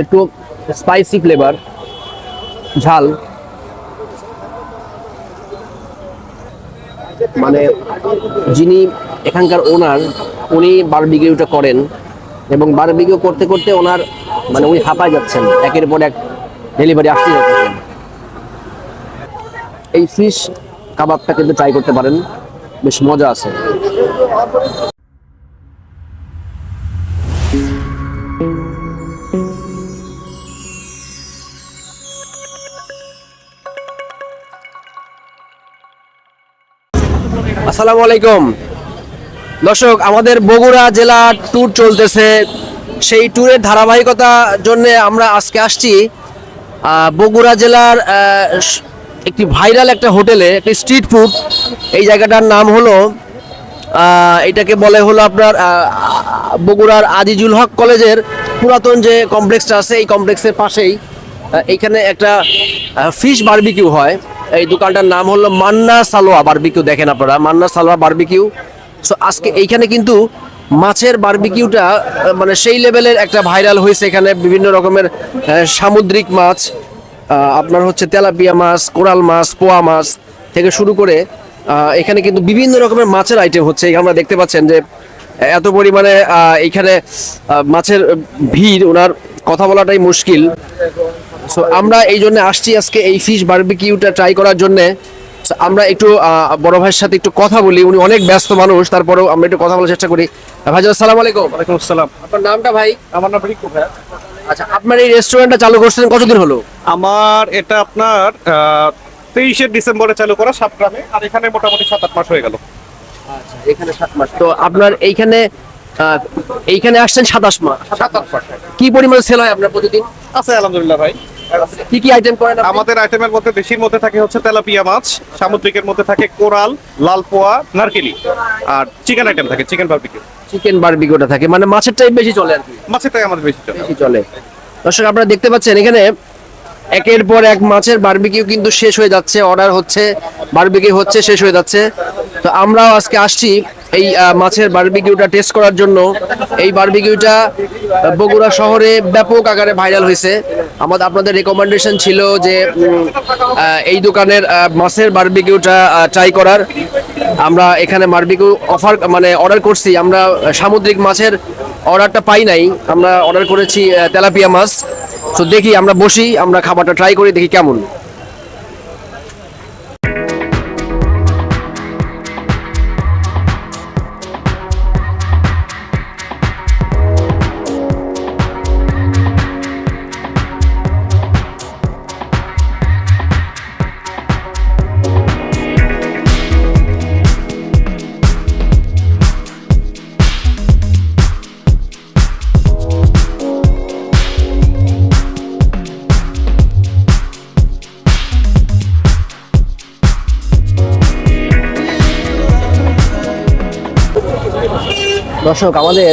একটু spicy flavour ঝাল। মানে যিনি এখানকার ওনার উনি বারবিকিউটা করেন এবং বারবিকিউ করতে করতে ওনার মানে উনি হাঁপায় যাচ্ছেন। একের পর এক ডেলিভারি আসতে যাচ্ছেন। এই ফিশ কাবাবটা কিন্তু ট্রাই করতে পারেন। বেশ মজা আছে। আসসালামু আলাইকুম। দর্শক, আমাদের বগুড়া জেলা ট্যুর চলতেছে। সেই ট্যুরের ধারাবাহিকতা জন্য আমরা আজকে আসছি বগুড়া জেলার একটি ভাইরাল একটা হোটেলে, একটি স্ট্রিট ফুড এই জায়গাটার নাম হলো এটাকে বলে হলো আপনার বগুড়ার আজিজুল হক কলেজের পুরাতন যে কমপ্লেক্সটা আছে, এই কমপ্লেক্সের পাশেই এইখানে একটা ফিশ বারবিকিউ হয়। এই দোকানটার নাম হলো মান্না সালোয়া বারবিকিউ দেখেন আপনারা মান্না সালোয়া বারবিকিউ। সো আজকে এইখানে কিন্তু মাছের বারবিকিউটা মানে সেই লেভেলের একটা ভাইরাল হয়েছে এখানে বিভিন্ন রকমের সামুদ্রিক মাছ আপনার হচ্ছে তেলাপিয়া মাছ কোরাল মাছ পোয়া মাছ থেকে শুরু করে এখানে কিন্তু বিভিন্ন রকমের মাছের আইটেম হচ্ছে। আমরা দেখতে পাচ্ছেন যে এত পরিমাণে আহ, এইখানে মাছের ভিড় ওনার কথা বলাটাই মুশকিল। সো আমরা এই জন্য আসছি আজকে এই ফিশ বারবিকিউটা ট্রাই করার জন্য। আমরা একটু বড় ভাইয়ের সাথে একটু কথা বলি উনি অনেক ব্যস্ত মানুষ তারপরেও আমরা একটু কথা বলার চেষ্টা করি। ভাই আসসালামু আলাইকুম। ওয়ালাইকুম আসসালাম। আপনার নামটা ভাই? আমার নাম রিকু ভাইয়া। আচ্ছা আপনার এই রেস্টুরেন্টটা চালু করছেন কতদিন হলো? আমার এটা আপনার তেইশে ডিসেম্বরে চালু করা সাতগ্রামে আর এখানে মোটামুটি সাত আট মাস হয়ে গেল। আচ্ছা এখানে সাত মাস। তো আপনার এইখানে এইখানে আসছেন সাতাশ মাস। সাত আট মাস। কি পরিমাণে সেল হয় আপনার প্রতিদিন? আছে আলহামদুলিল্লাহ ভাই। কি কি আইটেম করেন? আমাদের আইটেমের মধ্যে দেশির মধ্যে থাকে হচ্ছে তেলাপিয়া মাছ সামুদ্রিকের মধ্যে থাকে কোরাল লাল পোয়া নারকেলি। আর চিকেন আইটেম থাকে চিকেন বারবিকিউ চিকেন বারবিকিউটা থাকে মানে মাছেরটাই বেশি চলে আর কি? মাছেরটাই আমাদের বেশি চলে। বেশি চলে। দর্শক আপনারা দেখতে পাচ্ছেন এখানে একের পর এক মাছের বারবিকিউ কিন্তু শেষ হয়ে যাচ্ছে। অর্ডার হচ্ছে বারবিকিউ হচ্ছে শেষ হয়ে যাচ্ছে। তো আমরাও আজকে আসছি এই মাছের বারবিকিউটা টেস্ট করার জন্য। এই বারবিকিউটা বগুড়া শহরে ব্যাপক আকারে ভাইরাল হয়েছে। আমাদের, আপনাদের রেকমেন্ডেশন ছিল যে এই দোকানের মাছের বারবিকিউটা ট্রাই করার। আমরা এখানে বারবিকিউ অফার মানে অর্ডার করছি। আমরা সামুদ্রিক মাছের অর্ডারটা পাই নাই। আমরা অর্ডার করেছি তেলাপিয়া মাছ। তো দেখি, আমরা বসি, আমরা খাবারটা ট্রাই করি, দেখি কেমন। দর্শক, আমাদের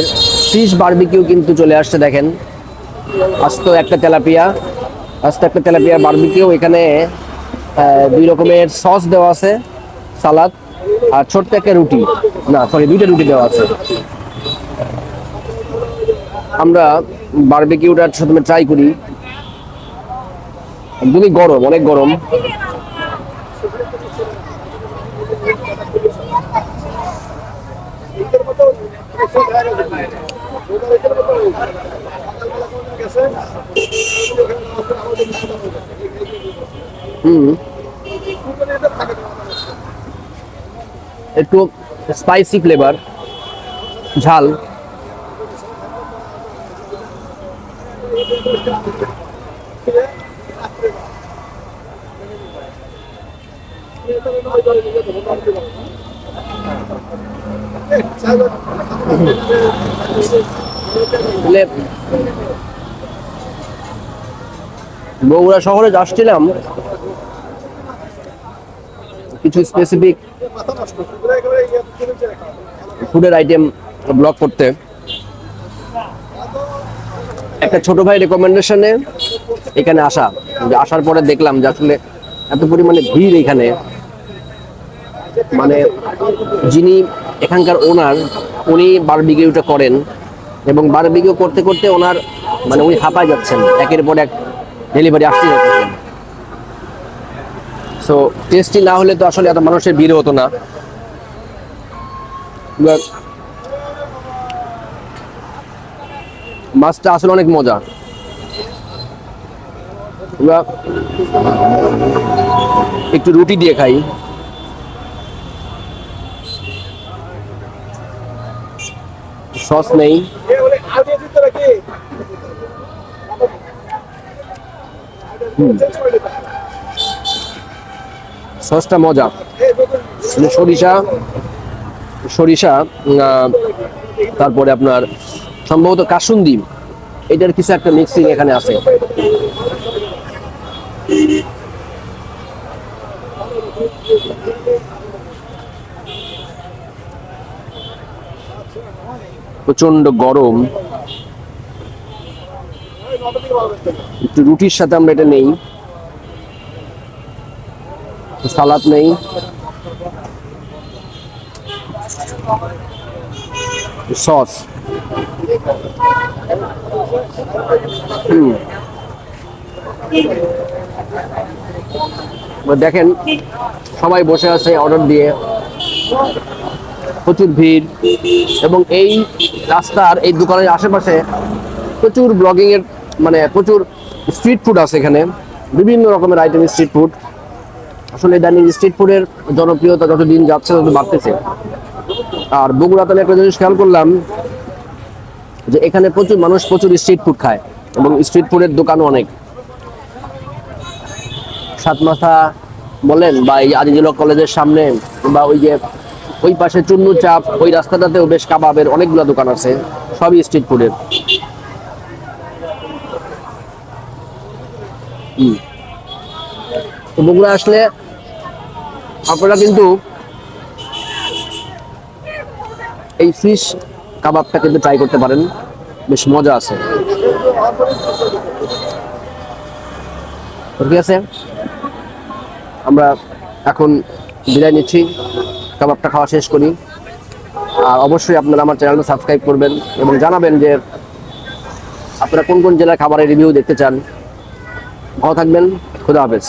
ফিশ বারবিকিউ কিন্তু চলে আসছে, দেখেন। আস্ত একটা তেলাপিয়া, আস্ত একটা তেলাপিয়া বারবিকিউ এখানে দুই রকমের সস দেওয়া আছে, সালাদ আর ছোট্ট একটা রুটি। না সরি দুইটা রুটি দেওয়া আছে। আমরা বারবিকিউটা প্রথমে ট্রাই করি। একদমই গরম, অনেক গরম। একটু স্পাইসি ফ্লেভার ঝাল। আসলে বগুড়া শহরে যাচ্ছিলাম কিছু স্পেসিফিক ফুডের আইটেম ব্লগ করতে। একটা ছোট ভাই রেকমেন্ডেশনে এখানে আসা। আসার পরে দেখলাম যে আসলে এত পরিমাণে ভিড় এখানে। মানে যিনি এখানকার ওনার, উনি বারবিকিউটা করেন এবং বারবিকিউ করতে করতে ওনার মানে উনি হাঁপায় যাচ্ছেন। একের পর এক ডেলিভারি আসতে যাচ্ছেন। সো টেস্টি না হলে তো আসলে এত মানুষের ভিড় হতো না। মাছটা আসলে অনেক মজা। একটু রুটি দিয়ে খাই। সস নেই। সসটা মজা। সরিষা সরিষা তারপরে আপনার সম্ভবত কাসুন্দি। এটার কিছু একটা মিক্সিং এখানে আছে। প্রচণ্ড গরম। একটু রুটির সাথে আমরা এটা নেই। সালাদ নেই। সস। দেখেন, সবাই বসে আছে অর্ডার দিয়ে। প্রচুর ভিড় এবং এই রাস্তার, এই দোকানের আশেপাশে প্রচুর ব্লগিং এর মানে প্রচুর স্ট্রিট ফুড আছে এখানে। বিভিন্ন রকমের আইটেম স্ট্রিট ফুড আসলে ইদানিং স্ট্রিট ফুডের জনপ্রিয়তা যত দিন যাচ্ছে, তত বাড়তেছে। আর বগুড়াতে আমি একটা জিনিস খেয়াল করলাম, যে এখানে প্রচুর মানুষ প্রচুর স্ট্রিট ফুড খায় এবং স্ট্রিট ফুডের দোকানও অনেক। সাতমাথা বলেন বা এই আজিজুল কলেজের সামনে বা ওই যে ওই পাশে চুন্নু চাপ, ওই রাস্তাটাতেও বেশ কাবাবের অনেকগুলো দোকান আছে, সবই স্ট্রিট ফুডের তো বগুড়া আসলে আপনারা কিন্তু এই ফিশ কাবাবটা কিন্তু ট্রাই করতে পারেন, বেশ মজা আছে। ঠিক আছে, আমরা এখন বিদায় নিচ্ছি। কাবাবটা খাওয়া শেষ করি। আর অবশ্যই আপনারা আমার চ্যানেলটা সাবস্ক্রাইব করবেন এবং জানাবেন যে আপনারা কোন কোন জেলায় খাবারের রিভিউ দেখতে চান। ভালো থাকবেন, খুদা হাফেজ।